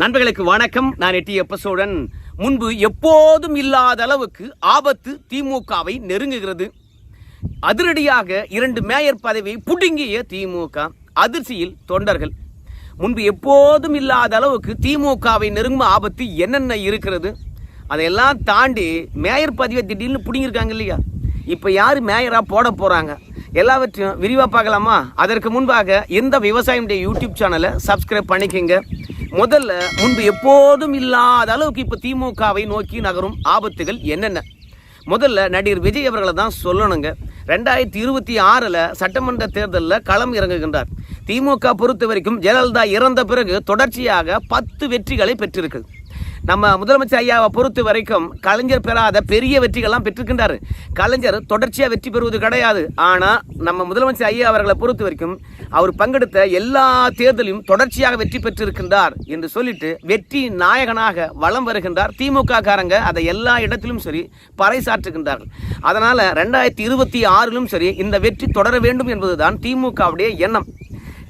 நண்பர்களுக்கு வணக்கம். நான் எட்டி எப்பசோடன் முன்பு எப்போதும் இல்லாத அளவுக்கு ஆபத்து திமுகவை நெருங்குகிறது. அதிரடியாக இரண்டு மேயர் பதவியை புடுங்கிய திமுக அதிர்ச்சியில் தொண்டர்கள். முன்பு எப்போதும் இல்லாத அளவுக்கு திமுகவை நெருங்கும் ஆபத்து என்னென்ன இருக்கிறது? அதையெல்லாம் தாண்டி மேயர் பதவியை திடீர்னு பிடிங்கிருக்காங்க இல்லையா? இப்போ யார் மேயராக போட போகிறாங்க எல்லாவற்றையும் விரிவாக பார்க்கலாமா? அதற்கு முன்பாக இந்த விவசாயினுடைய யூடியூப் சேனலை சப்ஸ்கிரைப் பண்ணிக்கோங்க. முதல்ல முன்பு எப்போதும் இல்லாத அளவுக்கு இப்போ திமுகவை நோக்கி நகரும் ஆபத்துகள் என்னென்ன? முதல்ல நடிகர் விஜய் அவர்களை தான் சொல்லணுங்க. ரெண்டாயிரத்தி இருபத்தி ஆறில் சட்டமன்ற தேர்தலில் களம் இறங்குகின்றார். திமுக பொறுத்த வரைக்கும் ஜெயலலிதா இறந்த பிறகு தொடர்ச்சியாக பத்து வெற்றிகளை பெற்றிருக்கு. நம்ம முதலமைச்சர் ஐயாவை பொறுத்த வரைக்கும் கலைஞர் பெறாத பெரிய வெற்றிகள்லாம் பெற்றிருக்கின்றார். கலைஞர் தொடர்ச்சியாக வெற்றி பெறுவது கிடையாது. ஆனால் நம்ம முதலமைச்சர் ஐயா அவர்களை பொறுத்த வரைக்கும் அவர் பங்கெடுத்த எல்லா தேர்தலையும் தொடர்ச்சியாக வெற்றி பெற்றிருக்கின்றார் என்று சொல்லிட்டு வெற்றி நாயகனாக வலம் வருகின்றார். திமுக காரங்க அதை எல்லா இடத்திலும் சரி பறைசாற்றுகின்றார்கள். அதனால் ரெண்டாயிரத்தி இருபத்தி ஆறிலும் சரி இந்த வெற்றி தொடர வேண்டும் என்பதுதான் திமுகவுடைய எண்ணம்.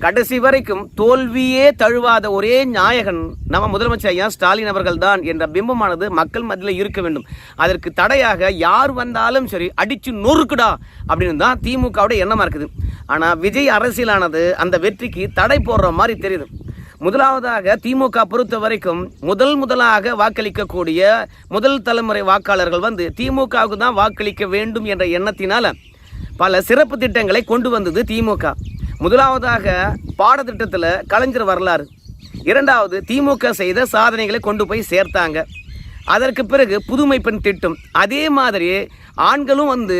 கடைசி வரைக்கும் தோல்வியே தழுவாத ஒரே நாயகன் நம்ம முதலமைச்சர் ஐயா ஸ்டாலின் அவர்கள் தான் என்ற பிம்பமானது மக்கள் மத்தியில் இருக்க வேண்டும். அதற்கு தடையாக யார் வந்தாலும் சரி அடிச்சு நொறுக்குடா அப்படின்னு தான் திமுகவுடைய எண்ணமாக இருக்குது. ஆனால் விஜய் அரசியலானது அந்த வெற்றிக்கு தடை போடுற மாதிரி தெரியுது. முதலாவதாக திமுக பொறுத்த வரைக்கும் முதல் முதலாக வாக்களிக்கக்கூடிய முதல் தலைமுறை வாக்காளர்கள் வந்து திமுகவுக்கு தான் வாக்களிக்க வேண்டும் என்ற எண்ணத்தினால பல சிறப்பு திட்டங்களை கொண்டு வந்தது திமுக. முதலாவதாக பாடத்திட்டத்தில் கலைஞர் வரலாறு. இரண்டாவது திமுக செய்த சாதனைகளை கொண்டு போய் சேர்த்தாங்க. அதற்கு பிறகு புதுமை பெண் திட்டம். அதே மாதிரி ஆண்களும் வந்து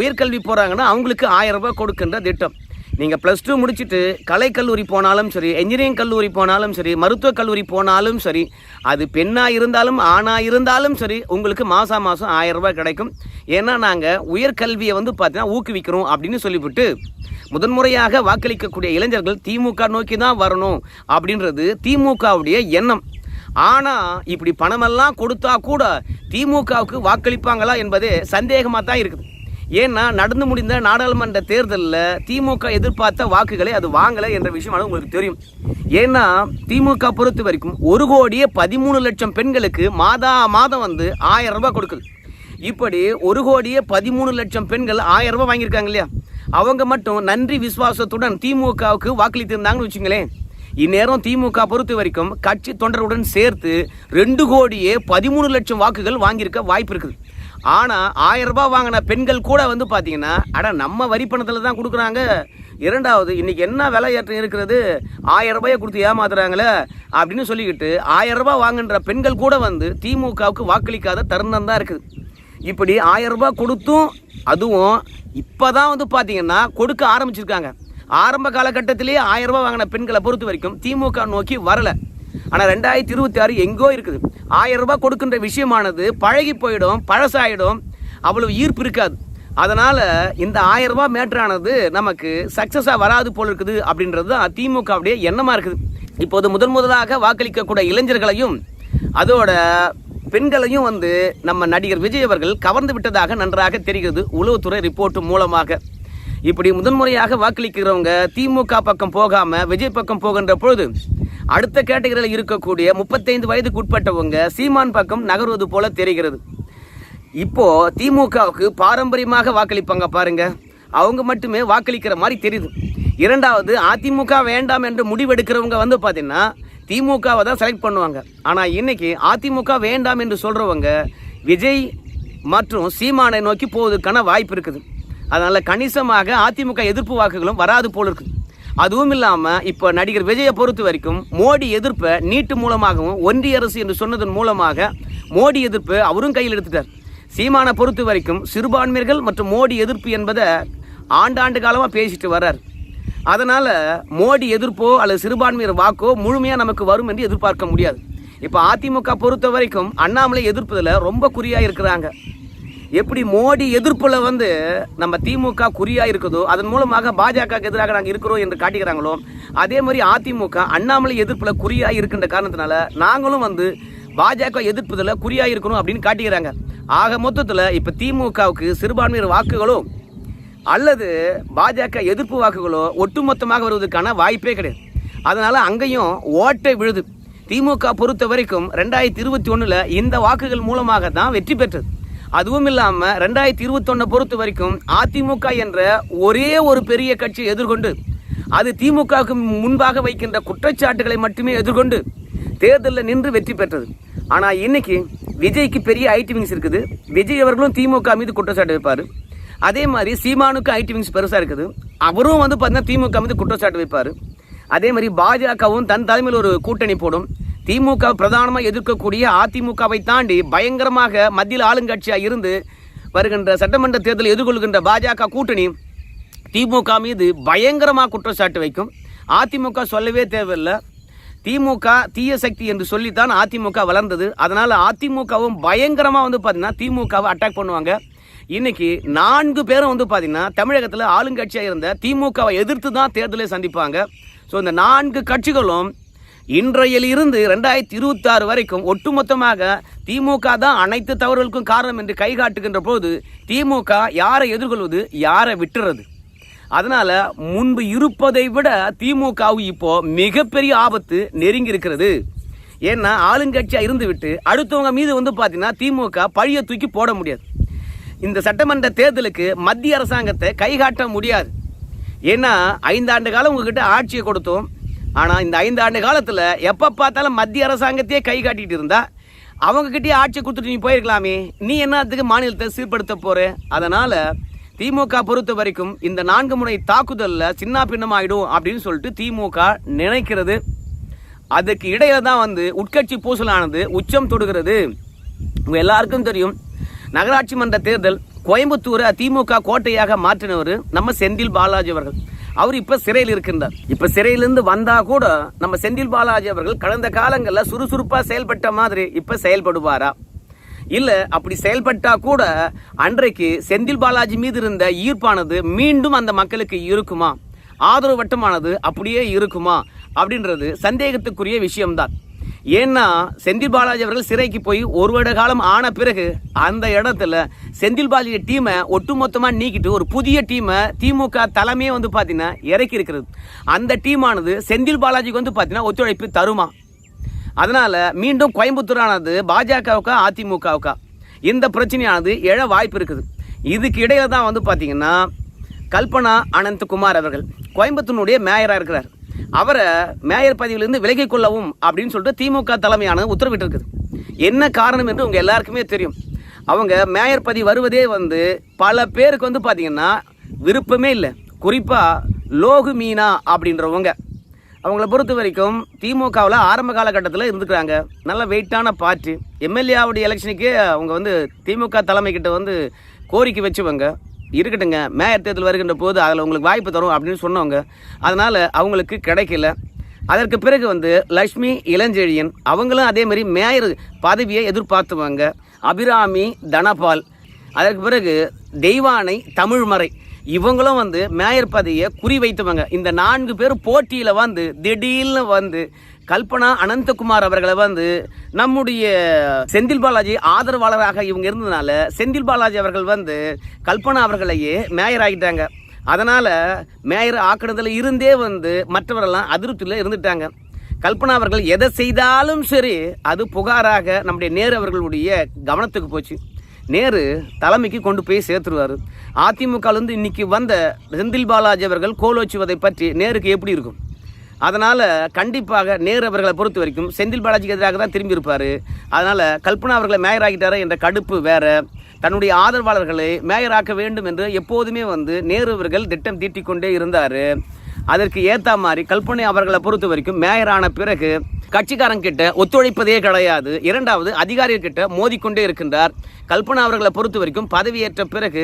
உயர்கல்வி போகிறாங்கன்னா அவங்களுக்கு ஆயிரம் ரூபாய் கொடுக்கின்ற திட்டம். நீங்கள் ப்ளஸ் டூ முடிச்சுட்டு கலைக்கல்லூரி போனாலும் சரி என்ஜினியரிங் கல்லூரி போனாலும் சரி மருத்துவக் கல்லூரி போனாலும் சரி அது பெண்ணாக இருந்தாலும் ஆணாக இருந்தாலும் சரி உங்களுக்கு மாதம் மாதம் ஆயிரம் ரூபாய் கிடைக்கும். ஏன்னா நாங்கள் உயர்கல்வியை வந்து பார்த்தீங்கன்னா ஊக்குவிக்கிறோம் அப்படின்னு சொல்லிவிட்டு முதன்முறையாக வாக்களிக்கக்கூடிய இளைஞர்கள் திமுக நோக்கி தான் வரணும் அப்படின்றது திமுகவுடைய எண்ணம். ஆனால் இப்படி பணமெல்லாம் கொடுத்தா கூட திமுகவுக்கு வாக்களிப்பாங்களா என்பதே சந்தேகமாக தான் இருக்குது. ஏன்னா நடந்து முடிந்த நாடாளுமன்ற தேர்தலில் திமுக எதிர்பார்த்த வாக்குகளை அது வாங்கலை என்ற விஷயம் உங்களுக்கு தெரியும். ஏன்னா திமுக பொறுத்த வரைக்கும் ஒரு கோடியே பதிமூணு லட்சம் பெண்களுக்கு மாதா மாதம் வந்து ஆயிரம் ரூபாய் கொடுக்குது. இப்படி ஒரு கோடியே பதிமூணு லட்சம் பெண்கள் ஆயிரம் ரூபாய் வாங்கியிருக்காங்க இல்லையா? அவங்க மட்டும் நன்றி விசுவாசத்துடன் திமுகவுக்கு வாக்களித்திருந்தாங்கன்னு வச்சுங்களேன். இந்நேரம் திமுக பொறுத்த வரைக்கும் கட்சி தொண்டருடன் சேர்த்து ரெண்டு கோடியே பதிமூணு லட்சம் வாக்குகள் வாங்கியிருக்க வாய்ப்பு இருக்குது. ஆனால் ஆயிரம் ரூபாய் வாங்கின பெண்கள் கூட வந்து பார்த்தீங்கன்னா அட நம்ம வரி பணத்தில் தான் கொடுக்குறாங்க. இரண்டாவது இன்னைக்கு என்ன விலை ஏற்றம் இருக்கிறது? ஆயிரம் ரூபாயை கொடுத்து ஏமாத்துறாங்களே அப்படின்னு சொல்லிக்கிட்டு ஆயிரம் ரூபாய் வாங்குன்ற பெண்கள் கூட வந்து திமுகவுக்கு வாக்களிக்காத தருணம் தான் இருக்குது. இப்படி ஆயிரம் ரூபாய் கொடுத்தும் அதுவும் இப்போ தான் வந்து பார்த்தீங்கன்னா கொடுக்க ஆரம்பிச்சிருக்காங்க. ஆரம்ப காலகட்டத்திலேயே ஆயிரம் ரூபாய் வாங்கின பெண்களை பொறுத்த வரைக்கும் திமுக நோக்கி வரலை. ஆனால் ரெண்டாயிரத்தி இருபத்தி ஆறு எங்கோ இருக்குது. ஆயிரம் ரூபாய் கொடுக்கின்ற விஷயமானது பழகி போயிடும் பழசாயிடும். அவ்வளவு ஈர்ப்பு இருக்காது. அதனால் இந்த ஆயிரம் ரூபாய் மேட்ரானது நமக்கு சக்ஸஸாக வராது போல் இருக்குது அப்படின்றது தான் திமுகவுடைய எண்ணமாக இருக்குது. இப்போது முதன் முதலாக வாக்களிக்கக்கூடிய இளைஞர்களையும் அதோட பெண்களையும் வந்து நம்ம நடிகர் விஜய் அவர்கள் கவர்ந்து விட்டதாக நன்றாக தெரிகிறது. உளவுத்துறை ரிப்போர்ட் மூலமாக. இப்படி முதன்முறையாக வாக்களிக்கிறவங்க திமுக பக்கம் போகாம விஜய் பக்கம் போகின்ற பொழுது அடுத்த கேட்டகரியில் இருக்கக்கூடிய முப்பத்தைந்து வயதுக்கு உட்பட்டவங்க சீமான் பக்கம் நகர்வது போல தெரிகிறது. இப்போ திமுகவுக்கு பாரம்பரியமாக வாக்களிப்பாங்க பாருங்க. அவங்க மட்டுமே வாக்களிக்கிற மாதிரி தெரியுது. இரண்டாவது அதிமுக வேண்டாம் என்று முடிவெடுக்கிறவங்க வந்து பார்த்தீங்கன்னா திமுகவை தான் செலக்ட் பண்ணுவாங்க. ஆனால் இன்றைக்கி அதிமுக வேண்டாம் என்று சொல்கிறவங்க விஜய் மற்றும் சீமானை நோக்கி போவதற்கான வாய்ப்பு இருக்குது. அதனால் கணிசமாக அதிமுக எதிர்ப்பு வாக்குகளும் வராது போல் இருக்குது அதுவும் இல்லாமல் இப்போ நடிகர் விஜயை பொறுத்த வரைக்கும் மோடி எதிர்ப்பை நீட்டு மூலமாகவும் ஒன்றிய அரசு என்று சொன்னதன் மூலமாக மோடி எதிர்ப்பு அவரும் கையில் எடுத்துட்டார். சீமானை பொறுத்த வரைக்கும் சிறுபான்மையர்கள் மற்றும் மோடி எதிர்ப்பு என்பதை ஆண்டாண்டு காலமாக பேசிட்டு வர்றார். அதனால் மோடி எதிர்ப்போ அல்லது சிறுபான்மையர் வாக்கோ முழுமையாக நமக்கு வரும் என்று எதிர்பார்க்க முடியாது. இப்போ அதிமுக பொறுத்த வரைக்கும் அண்ணாமலை எதிர்ப்பதில் ரொம்ப குறியாக இருக்கிறாங்க. எப்படி மோடி எதிர்ப்பில் வந்து நம்ம திமுக குறியாக இருக்குதோ அதன் மூலமாக பாஜக எதிராக நாங்கள் இருக்கிறோம் என்று காட்டுகிறாங்களோ அதே மாதிரி அதிமுக அண்ணாமலை எதிர்ப்பில் குறியாக இருக்கின்ற காரணத்தினால நாங்களும் வந்து பாஜக எதிர்ப்பதில் குறியாக இருக்கணும் அப்படின்னு காட்டுகிறாங்க ஆக மொத்தத்தில் இப்போ திமுகவுக்கு சிறுபான்மையர் வாக்குகளும் அல்லது பாஜக எதிர்ப்பு வாக்குகளோ ஒட்டுமொத்தமாக வருவதற்கான வாய்ப்பே கிடையாது. அதனால் அங்கேயும் ஓட்டை விழுது. திமுக பொறுத்த வரைக்கும் ரெண்டாயிரத்தி இருபத்தி ஒன்றில் இந்த வாக்குகள் மூலமாக தான் வெற்றி பெற்றது. அதுவும் இல்லாமல் ரெண்டாயிரத்தி இருபத்தொன்னை பொறுத்த வரைக்கும் அதிமுக என்ற ஒரே ஒரு பெரிய கட்சியை எதிர்கொண்டு அது திமுகவுக்கு முன்பாக வைக்கின்ற குற்றச்சாட்டுகளை மட்டுமே எதிர்கொண்டு தேர்தலில் நின்று வெற்றி பெற்றது. ஆனால் இன்னைக்கு விஜய்க்கு பெரிய ஐடி விங்ஸ் இருக்குது. விஜய் அவர்களும் திமுக மீது குற்றச்சாட்டு வைப்பார். அதே மாதிரி சீமானுக்கு ஐடி விங்ஸ் பெருசாக இருக்குது. அவரும் வந்து பார்த்தீங்கன்னா திமுக மீது குற்றச்சாட்டு வைப்பார். அதே மாதிரி பாஜகவும் தன் தலைமையில் ஒரு கூட்டணி போடும். திமுக பிரதானமாக எதிர்க்கக்கூடிய அதிமுகவை தாண்டி பயங்கரமாக மத்தியில் ஆளுங்கட்சியாக இருந்து வருகின்ற சட்டமன்ற தேர்தலை எதிர்கொள்கின்ற பாஜக கூட்டணி திமுக மீது பயங்கரமாக குற்றச்சாட்டு வைக்கும். அதிமுக சொல்லவே தேவையில்லை. திமுக தீய சக்தி என்று சொல்லித்தான் அதிமுக வளர்ந்தது. அதனால் அதிமுகவும் பயங்கரமாக வந்து பார்த்தீங்கன்னா திமுகவை அட்டாக் பண்ணுவாங்க. இன்னைக்கு நான்கு பேரும் வந்து பார்த்தீங்கன்னா தமிழகத்தில் ஆளுங்கட்சியாக இருந்த திமுகவை எதிர்த்து தான் தேர்தலை சந்திப்பாங்க. ஸோ இந்த நான்கு கட்சிகளும் இன்றையிலிருந்து ரெண்டாயிரத்தி இருபத்தாறு வரைக்கும் ஒட்டுமொத்தமாக திமுக தான் அனைத்து தவறுகளுக்கும் காரணம் என்று கை காட்டுகின்ற போது திமுக யாரை எதிர்கொள்வது யாரை விட்டுறது? அதனால் முன்பு இருப்பதை விட திமுகவு இப்போ மிகப்பெரிய ஆபத்து நெருங்கி இருக்கிறது. ஏன்னா ஆளுங்கட்சியாக இருந்துவிட்டு அடுத்தவங்க மீது வந்து பார்த்தீங்கன்னா திமுக பழியை தூக்கி போட முடியாது. இந்த சட்டமன்ற தேர்தலுக்கு மத்திய அரசாங்கத்தை கை காட்ட முடியாது. ஏன்னா ஐந்தாண்டு காலம் உங்ககிட்ட ஆட்சியை கொடுத்தோம். ஆனால் இந்த ஐந்தாண்டு காலத்தில் எப்போ பார்த்தாலும் மத்திய அரசாங்கத்தையே கை காட்டிகிட்டு இருந்தா அவங்கக்கிட்டே ஆட்சி கொடுத்துட்டு நீ போயிருக்கலாமே. நீ என்னத்துக்கு மாநிலத்தை சீர்படுத்த போகிற அதனால் திமுக பொறுத்த வரைக்கும் இந்த நான்கு முறை தாக்குதலில் சின்ன பின்னமாயிடும் அப்படின்னு சொல்லிட்டு திமுக நினைக்கிறது. அதுக்கு இடையில தான் வந்து உட்கட்சி பூசலானது உச்சம் தொடுகிறது. எல்லாருக்கும் தெரியும் நகராட்சி மன்ற தேர்தல் கோயம்புத்தூரை திமுக கோட்டையாக மாற்றினவர் நம்ம செந்தில் பாலாஜி அவர்கள். அவர் இப்ப சிறையில் இருக்கின்றார். இப்ப சிறையிலிருந்து வந்தா கூட நம்ம செந்தில் பாலாஜி அவர்கள் கடந்த காலங்களில் சுறுசுறுப்பா செயல்பட்ட மாதிரி இப்ப செயல்படுவாரா? இல்ல அப்படி செயல்பட்டா கூட அன்றைக்கு செந்தில் பாலாஜி மீது இருந்த ஈர்ப்பானது மீண்டும் அந்த மக்களுக்கு இருக்குமா? ஆதரவு வட்டமானது அப்படியே இருக்குமா? அப்படின்றது சந்தேகத்துக்குரிய விஷயம்தான். ஏன்னா செந்தில் பாலாஜி அவர்கள் சிறைக்கு போய் ஒரு வருட காலம் ஆன பிறகு அந்த இடத்துல செந்தில் பாலாஜி டீமை ஒட்டுமொத்தமாக நீக்கிட்டு ஒரு புதிய டீமை திமுக தலைமையே வந்து பார்த்தீங்கன்னா இறக்கி இருக்கிறது. அந்த டீமானது செந்தில் பாலாஜிக்கு வந்து பார்த்தீங்கன்னா ஒத்துழைப்பு தருமா? அதனால் மீண்டும் கோயம்புத்தூரானது பாஜகவுக்கா அதிமுகவுக்கா? இந்த பிரச்சனையானது எழ வாய்ப்பு இருக்குது. இதுக்கு இடையில தான் வந்து பார்த்தீங்கன்னா கல்பனா அனந்தகுமார் அவர்கள் கோயம்புத்தூனுடைய மேயராக இருக்கிறார். அவரை மேயர் பதவியிலிருந்து விலகிக் கொள்ளவும் அப்படின்னு சொல்லிட்டு திமுக தலைமையானது உத்தரவிட்டிருக்குது. என்ன காரணம் என்று உங்கள் எல்லாருக்குமே தெரியும். அவங்க மேயர் பதவி வருவதே வந்து பல பேருக்கு வந்து பார்த்தீங்கன்னா விருப்பமே இல்லை. குறிப்பாக லோகு மீனா அப்படின்றவங்க. அவங்கள பொறுத்த வரைக்கும் திமுகவில் ஆரம்ப காலகட்டத்தில் இருந்துக்கிறாங்க. நல்ல வெயிட்டான பார்ட்டி. எம்எல்ஏவுடைய எலெக்ஷனுக்கே அவங்க வந்து திமுக தலைமைக்கிட்ட வந்து கோரிக்கை வச்சுவங்க. இருக்கட்டுங்க மேயர் தேர்தல் வருகின்ற போது அதில் உங்களுக்கு வாய்ப்பு தரும் அப்படின்னு சொன்னவங்க. அதனால் அவங்களுக்கு கிடைக்கல. அதற்கு பிறகு வந்து லக்ஷ்மி இளஞ்செழியன் அவங்களும் அதேமாரி மேயர் பதவியை எதிர்பார்த்துவாங்க. அபிராமி தனபால். அதற்கு பிறகு தெய்வானை தமிழ்மறை. இவங்களும் வந்து மேயர் பதவியை குறி வைத்தவங்க. இந்த நான்கு பேர் போட்டியில் வந்து திடீர்னு வந்து கல்பனா அனந்தகுமார் அவர்களை வந்து நம்முடைய செந்தில் பாலாஜி ஆதரவாளராக இவங்க இருந்ததுனால செந்தில் பாலாஜி அவர்கள் வந்து கல்பனா அவர்களையே மேயர் ஆகிட்டாங்க. அதனால் மேயர் ஆக்கினதுல இருந்தே வந்து மற்றவரெல்லாம் அதிருப்தியில் இருந்துட்டாங்க. கல்பனா அவர்கள் எதை செய்தாலும் சரி அது புகாராக நம்முடைய நேரு அவர்களுடைய கவனத்துக்கு போச்சு. நேரு தலைமைக்கு கொண்டு போய் சேர்த்துருவார். அதிமுகலேருந்து இன்னைக்கு வந்த செந்தில் பாலாஜி அவர்கள் கோலோச்சுவதை பற்றி நேருக்கு எப்படி இருக்கும்? அதனால் கண்டிப்பாக நேரு அவர்களை பொறுத்த வரைக்கும் செந்தில் பாலாஜிக்கு எதிராக தான் திரும்பியிருப்பார். அதனால் கல்பனா அவர்களை மேயர் ஆகிட்டாரு என்ற கடுப்பு வேறு. தன்னுடைய ஆதரவாளர்களை மேயராக்க வேண்டும் என்று எப்போதுமே வந்து நேரு அவர்கள் திட்டம் தீட்டிக்கொண்டே இருந்தார். அதற்கு ஏற்ற மாதிரி கல்பனை அவர்களை பொறுத்த வரைக்கும் மேயரான பிறகு கட்சிக்காரங்கிட்ட ஒத்துழைப்பதே கிடையாது. இரண்டாவது அதிகாரிகிட்ட மோதிக்கொண்டே இருக்கின்றார். கல்பனா அவர்களை பொறுத்த வரைக்கும் பதவியேற்ற பிறகு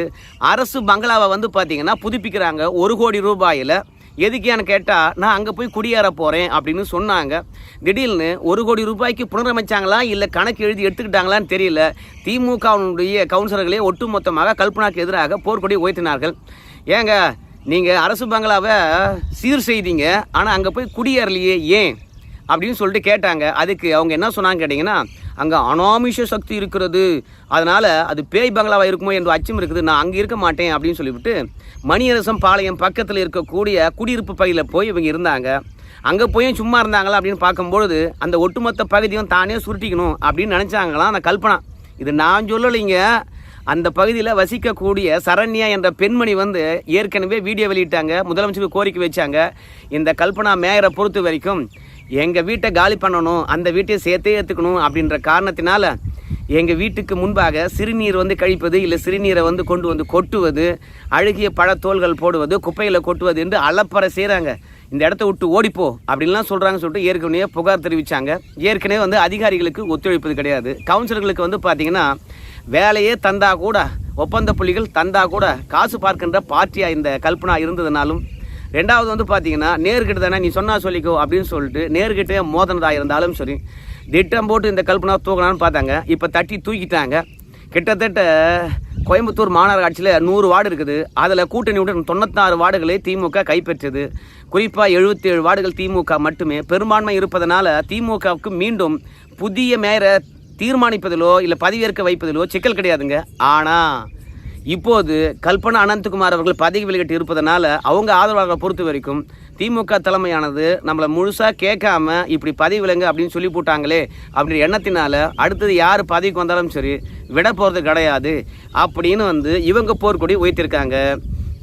அரசு பங்களாவை வந்து பார்த்தீங்கன்னா புதுப்பிக்கிறாங்க. ஒரு கோடி ரூபாயில். எதுக்கியான்னு கேட்டால் நான் அங்கே போய் குடியேற போகிறேன் அப்படின்னு சொன்னாங்க. திடீர்னு ஒரு கோடி ரூபாய்க்கு புனரமைச்சாங்களா? இல்லை கணக்கு எழுதி எடுத்துக்கிட்டாங்களான்னு தெரியல. திமுகவினுடைய கவுன்சிலர்களே ஒட்டுமொத்தமாக கல்பனாக்கு எதிராக போர்க்கொடி உயர்த்தினார்கள். ஏங்க நீங்கள் அரசு பங்களாவை சீர் செய்தீங்க. ஆனால் அங்கே போய் குடியேறலையே ஏன்? அப்படின்னு சொல்லிட்டு கேட்டாங்க. அதுக்கு அவங்க என்ன சொன்னாங்க கேட்டிங்கன்னா அங்கே அனாமிஷ சக்தி இருக்கிறது. அதனால் அது பேய் பங்களாவாக இருக்குமோ என்று அச்சம் இருக்குது. நான் அங்கே இருக்க மாட்டேன் அப்படின்னு சொல்லிவிட்டு மணியரசம் பாளையம் பக்கத்தில் இருக்கக்கூடிய குடியிருப்பு பகுதியில் போய் இவங்க இருந்தாங்க. அங்கே போய் சும்மா இருந்தாங்களா அப்படின்னு பார்க்கும்பொழுது அந்த ஒட்டுமொத்த பகுதியும் தானே சுருட்டிக்கணும் அப்படின்னு நினச்சாங்களாம் அந்த கல்பனா. இது நான் சொல்லலைங்க. அந்த பகுதியில் வசிக்கக்கூடிய சரண்யா என்ற பெண்மணி வந்து ஏற்கனவே வீடியோ வெளியிட்டாங்க. முதலமைச்சருக்கு கோரிக்கை வச்சாங்க. இந்த கல்பனா மேயரை பொறுத்த வரைக்கும் எங்கள் வீட்டை காலி பண்ணணும் அந்த வீட்டை சேர்த்தே ஏற்றுக்கணும் அப்படின்ற காரணத்தினால எங்கள் வீட்டுக்கு முன்பாக சிறுநீர் வந்து கழிப்பது இல்லை சிறுநீரை வந்து கொண்டு வந்து கொட்டுவது அழுகிய பழத்தோல்கள் போடுவது குப்பையில் கொட்டுவது என்று அலப்பறை செய்கிறாங்க இந்த இடத்த விட்டு ஓடிப்போ அப்படின்லாம் சொல்கிறாங்கன்னு சொல்லிட்டு ஏற்கனவே புகார் தெரிவித்தாங்க ஏற்கனவே வந்து அதிகாரிகளுக்கு ஒத்துழைப்பது கிடையாது. கவுன்சிலர்களுக்கு வந்து பார்த்தீங்கன்னா வேலையே தந்தா கூட ஒப்பந்த புள்ளிகள் தந்தா கூட காசு பார்க்கின்ற பார்ட்டியாக இந்த கல்பனா இருந்ததுனாலும் ரெண்டாவது வந்து பார்த்தீங்கன்னா நேர்கிட்ட தானே நீ சொன்னால் சொல்லிக்கோ அப்படின்னு சொல்லிட்டு நேர்கிட்டே மோதனதாக இருந்தாலும் சரி திட்டம் போட்டு இந்த கல்பனா தூக்கலான்னு பார்த்தாங்க. இப்போ தட்டி தூக்கிட்டாங்க. கிட்டத்தட்ட கோயம்புத்தூர் மாநகராட்சியில் நூறு வார்டு இருக்குது. அதில் கூட்டணியுடன் தொண்ணூத்தாறு வார்டுகளை திமுக கைப்பற்றியது. குறிப்பாக எழுபத்தி ஏழு வார்டுகள் திமுக மட்டுமே. பெரும்பான்மை இருப்பதனால திமுகவுக்கு மீண்டும் புதிய மேயரை தீர்மானிப்பதிலோ இல்லை பதவியேற்க வைப்பதிலோ சிக்கல் கிடையாதுங்க. ஆனால் இப்போது கல்பனா அனந்தகுமார் அவர்கள் பதவி வெளியிட்டு இருப்பதனால அவங்க ஆதரவாளர்களை பொறுத்த வரைக்கும் திமுக தலைமையானது நம்மளை முழுசாக கேட்காம இப்படி பதவி விலங்கு அப்படின்னு சொல்லி போட்டாங்களே அப்படின்ற எண்ணத்தினால அடுத்தது யார் பதவிக்கு வந்தாலும் சரி விட போகிறது கிடையாது அப்படின்னு வந்து இவங்க போர்க்கொடி உயர்த்திருக்காங்க.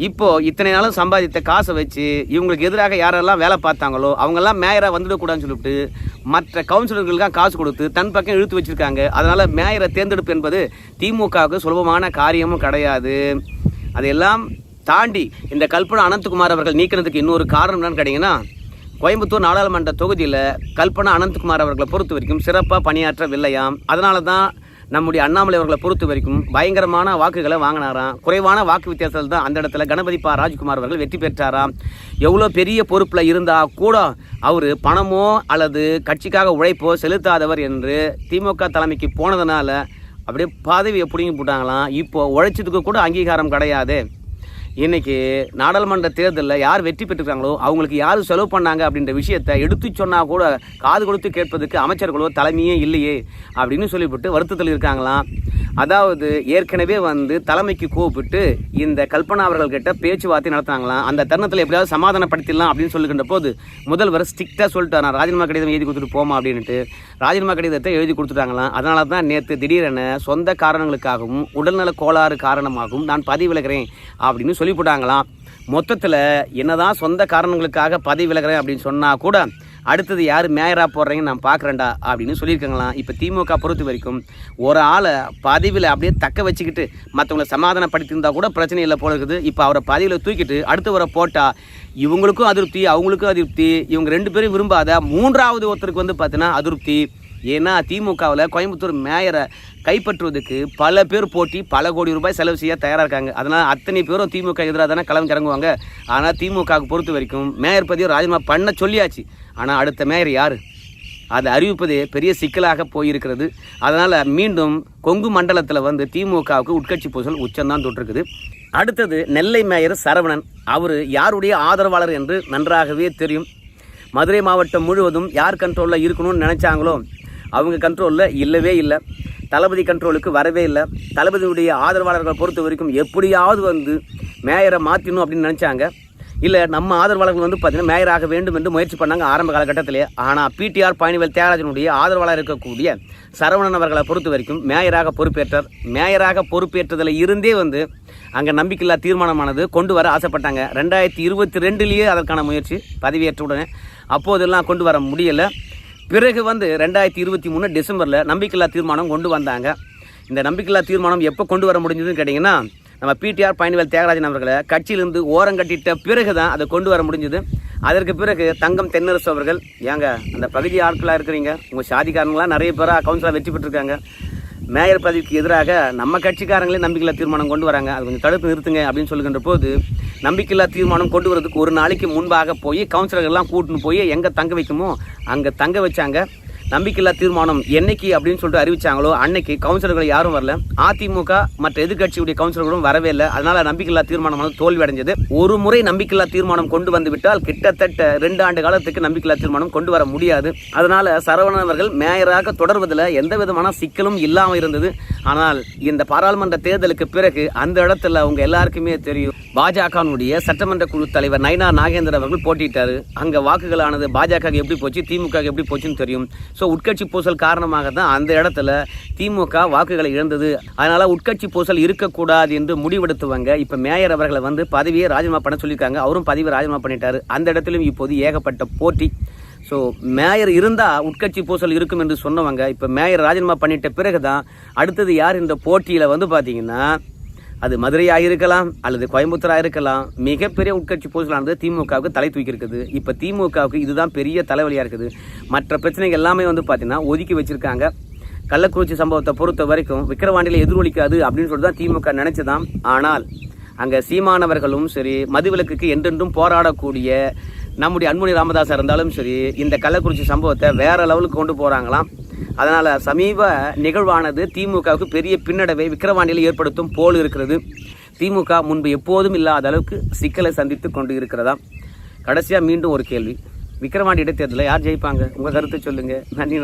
இப்போ இத்தனை நாளும் சம்பாதித்த காசை வச்சு இவங்களுக்கு எதிராக யாரெல்லாம் வேலை பார்த்தாங்களோ அவங்கெல்லாம் மேயராக வந்துடக்கூடாதுன்னு சொல்லிவிட்டு மற்ற கவுன்சிலர்களுக்காக காசு கொடுத்து தன் பக்கம் இழுத்து வச்சிருக்காங்க. அதனால் மேயரை தேர்ந்தெடுப்பு என்பது திமுகவுக்கு சுலபமான காரியமும் கிடையாது. அதையெல்லாம் தாண்டி இந்த கல்பனா அனந்தகுமார் அவர்கள் நீக்கிறதுக்கு இன்னொரு காரணம் என்னன்னு கேட்டிங்கன்னா கோயம்புத்தூர் நாடாளுமன்ற தொகுதியில் கல்பனா அனந்தகுமார் அவர்களை பொறுத்த வரைக்கும் சிறப்பாக பணியாற்றவில்லையாம். அதனால தான் நம்முடைய அண்ணாமலை அவர்களை பொறுத்த வரைக்கும் பயங்கரமான வாக்குகளை வாங்கினாராம். குறைவான வாக்கு வித்தியாசத்தில் தான் அந்த இடத்துல கணபதி பா ராஜ்குமார் அவர்கள் வெற்றி பெற்றாராம். எவ்வளோ பெரிய பொறுப்பில் இருந்தால் கூட அவர் பணமோ அல்லது கட்சிக்காக உழைப்போ செலுத்தாதவர் என்று திமுக தலைமைக்கு போனதுனால அப்படியே பதவியை பிடுங்கி போட்டாங்களாம். இப்போ உழைச்சதுக்கு கூட அங்கீகாரம் கிடையாது. இன்றைக்கி நாடாளுமன்ற தேர்தலில் யார் வெற்றி பெற்றுக்கிறாங்களோ அவங்களுக்கு யார் செலவு பண்ணாங்க அப்படின்ற விஷயத்தை எடுத்து சொன்னால் கூட காது கொடுத்து கேட்பதற்கு அமைச்சர்களோ தலைமையே இல்லையே அப்படின்னு சொல்லிவிட்டு வருத்தத்தில் இருக்காங்களாம். அதாவது ஏற்கனவே வந்து தலைமைக்கு கூப்பிட்டு இந்த கல்பனா அவர்கள் கிட்ட பேச்சுவார்த்தை நடத்துனாங்களாம். அந்த தருணத்தில் எப்படியாவது சமாதானப்படுத்திடலாம் அப்படின்னு சொல்லுகின்ற போது முதல்வர் ஸ்ட்ரிக்டாக சொல்லிட்டார் நான் ராஜினாமா கடிதம் எழுதி கொடுத்துட்டு போமா அப்படின்ட்டு ராஜினாமா கடிதத்தை எழுதி கொடுத்துட்டாங்களாம். அதனால தான் நேற்று திடீரென சொந்த காரணங்களுக்காகவும் உடல்நல கோளாறு காரணமாகவும் நான் பதவி விலகிறேன் அப்படின்னு சொல்லி போட்டாங்களாம் மொத்தத்தில் என்னதான் சொந்த காரணங்களுக்காக பதவி விலகிறேன் அப்படின்னு சொன்னால் கூட அடுத்தது யார் மேயராக போடுறீங்கன்னு நான் பார்க்குறேன்டா அப்படின்னு சொல்லியிருக்காங்களாம். இப்போ திமுக பொறுத்த வரைக்கும் ஒரு ஆளை பதவியில் அப்படியே தக்க வச்சுக்கிட்டு மற்றவங்களை சமாதானப்படுத்தியிருந்தா கூட பிரச்சனை இல்லை போல இருக்குது. இப்போ அவரை பதவியில் தூக்கிட்டு அடுத்தவரை போட்டால் இவங்களுக்கும் அதிருப்தி அவங்களுக்கும் அதிருப்தி இவங்க ரெண்டு பேரும் விரும்பாத மூன்றாவது ஒருத்தருக்கு வந்து பார்த்தீங்கன்னா அதிருப்தி. ஏன்னா திமுகவில் கோயம்புத்தூர் மேயரை கைப்பற்றுவதற்கு பல பேர் போட்டி பல கோடி ரூபாய் செலவு செய்ய தயாராக இருக்காங்க. அதனால் அத்தனை பேரும் திமுக எதிராக தானே களம் இறங்குவாங்க ஆனால் திமுகவுக்கு பொறுத்த வரைக்கும் மேயர் பதவியை ராஜினாமா பண்ண சொல்லியாச்சு. ஆனால் அடுத்த மேயர் யார்? அதை அறிவிப்பதே பெரிய சிக்கலாக போயிருக்கிறது. அதனால் மீண்டும் கொங்கு மண்டலத்தில் வந்து திமுகவுக்கு உட்கட்சி பூசல் உச்சம்தான் தொட்டிருக்குது. அடுத்தது நெல்லை மேயர் சரவணன். அவர் யாருடைய ஆதரவாளர் என்று நன்றாகவே தெரியும். மதுரை மாவட்டம் முழுவதும் யார் கண்ட்ரோலில் இருக்கணும்னு நினச்சாங்களோ அவங்க கண்ட்ரோலில் இல்லவே இல்லை. தளபதி கண்ட்ரோலுக்கு வரவே இல்லை. தளபதியுடைய ஆதரவாளர்களை பொறுத்த வரைக்கும் எப்படியாவது வந்து மேயரை மாற்றணும் அப்படின்னு நினச்சாங்க. இல்லை நம்ம ஆதரவாளர்கள் வந்து பார்த்தீங்கன்னா மேயராக வேண்டும் என்று முயற்சி பண்ணாங்க ஆரம்ப காலகட்டத்திலே. ஆனால் பிடிஆர் பழனிவேல் தியாகராஜனுடைய ஆதரவாளர் இருக்கக்கூடிய சரவணன் அவர்களை பொறுத்த வரைக்கும் மேயராக பொறுப்பேற்றார் மேயராக பொறுப்பேற்றதில் இருந்தே வந்து அங்கே நம்பிக்கையில்லா தீர்மானமானது கொண்டு வர ஆசைப்பட்டாங்க. ரெண்டாயிரத்தி இருபத்தி ரெண்டுலேயே அதற்கான முயற்சி பதவியேற்ற உடனே அப்போதெல்லாம் கொண்டு வர முடியலை. பிறகு வந்து ரெண்டாயிரத்தி இருபத்தி மூணு டிசம்பரில் நம்பிக்கையில்லா தீர்மானம் கொண்டு வந்தாங்க. இந்த நம்பிக்கையில்லா தீர்மானம் எப்போ கொண்டு வர முடிஞ்சதுன்னு கேட்டிங்கன்னா நம்ம பிடிஆர் பயணிவேல் தியாகராஜன் அவர்களை கட்சியிலிருந்து ஓரங்கட்டிட்ட பிறகு தான் அதை கொண்டு வர முடிஞ்சது. அதற்கு பிறகு தங்கம் தென்னரசு அவர்கள் ஏங்க அந்த பகுதி ஆட்களாக இருக்கிறீங்க. உங்கள் சாதிக்காரங்களாம் நிறைய பேராக கவுன்சிலாக வெற்றி பெற்றிருக்காங்க. மேயர் பதவிக்கு எதிராக நம்ம கட்சிக்காரங்களே நம்பிக்கையில்லா தீர்மானம் கொண்டு வராங்க. அது கொஞ்சம் தடுத்து நிறுத்துங்க அப்படின்னு சொல்லுகின்ற போது நம்பிக்கையில்லா தீர்மானம் கொண்டு வரதுக்கு ஒரு நாளைக்கு முன்பாக போய் கவுன்சிலர்கள்லாம் கூட்டின்னு போய் எங்கே தங்க வைக்குமோ அங்கே தங்க வச்சாங்க. நம்பிக்கையில்லா தீர்மானம் என்னைக்கு அப்படின்னு சொல்லிட்டு அறிவிச்சாங்களோ அன்னைக்கு கவுன்சிலர்கள் யாரும் வரல. அதிமுக மற்ற எதிர்க்கட்சியுடைய கவுன்சிலர்களும் வரவே இல்லை. அதனால நம்பிக்கையில்லா தீர்மானம் வந்து தோல்வி அடைஞ்சது. ஒரு முறை நம்பிக்கையில்லா தீர்மானம் கொண்டு வந்து விட்டால் கிட்டத்தட்ட ரெண்டு ஆண்டு காலத்துக்கு நம்பிக்கையில்லா தீர்மானம் கொண்டு வர முடியாது. அதனால சரவணன் அவர்கள் மேயராக தொடர்வதில் எந்த விதமான சிக்கலும் இல்லாமல் இருந்தது. ஆனால் இந்த பாராளுமன்ற தேர்தலுக்கு பிறகு அந்த இடத்துல அவங்க எல்லாருக்குமே தெரியும். பாஜகனுடைய சட்டமன்ற குழு தலைவர் நயனா நாகேந்திரன் அவர்கள் போட்டிட்டாரு அங்க வாக்குகளானது பாஜக எப்படி போச்சு திமுக எப்படி போச்சுன்னு தெரியும். ஸோ உட்கட்சி பூசல் காரணமாக தான் அந்த இடத்துல திமுக வாக்குகளை இழந்தது. அதனால் உட்கட்சி பூசல் இருக்கக்கூடாது என்று முடிவெடுத்துவாங்க இப்போ மேயர் அவர்களை வந்து பதவியை ராஜினாமா பண்ண சொல்லியிருக்காங்க. அவரும் பதவியை ராஜினாமா பண்ணிட்டார். அந்த இடத்துலையும் இப்போது ஏகப்பட்ட போட்டி. ஸோ மேயர் இருந்தால் உட்கட்சி பூசல் இருக்கும் என்று சொன்னவங்க இப்போ மேயர் ராஜினாமா பண்ணிட்ட பிறகு தான் அடுத்தது யார் இந்த போட்டியில் வந்து பார்த்தீங்கன்னா அது மதுரையாக இருக்கலாம் அல்லது கோயம்புத்தூராக இருக்கலாம் மிகப்பெரிய உட்கட்சி பூசலானது திமுகவுக்கு தலை தூக்கி இருக்குது இப்போ திமுகவுக்கு இதுதான் பெரிய தலைவலியாக இருக்குது. மற்ற பிரச்சனைகள் எல்லாமே வந்து பார்த்தீங்கன்னா ஒதுக்கி வச்சுருக்காங்க. கள்ளக்குறிச்சி சம்பவத்தை பொறுத்த வரைக்கும் விக்கிரவாண்டியில் எதிரொலிக்காது அப்படின்னு சொல்லிட்டு தான் திமுக நினச்சிதான். ஆனால் அங்கே சீமானவர்களும் சரி மதுவிலக்குக்கு என்றென்றும் போராடக்கூடிய நம்முடைய அன்புமணி ராமதாஸா இருந்தாலும் சரி இந்த கள்ளக்குறிச்சி சம்பவத்தை வேற லெவலுக்கு கொண்டு போகிறாங்களாம் அதனால் சமீப நிகழ்வானது திமுகவுக்கு பெரிய பின்னடைவை விக்கிரவாண்டியில் ஏற்படுத்தும் போல் இருக்கிறது. திமுக முன்பு எப்போதும் இல்லாத அளவுக்கு சிக்கலை சந்தித்து கொண்டு இருக்கிறதா கடைசியாக மீண்டும் ஒரு கேள்வி. விக்கிரவாண்டி இடைத்தேர்தலில் யார் ஜெயிப்பாங்க? உங்கள் கருத்தை சொல்லுங்க. நன்றி.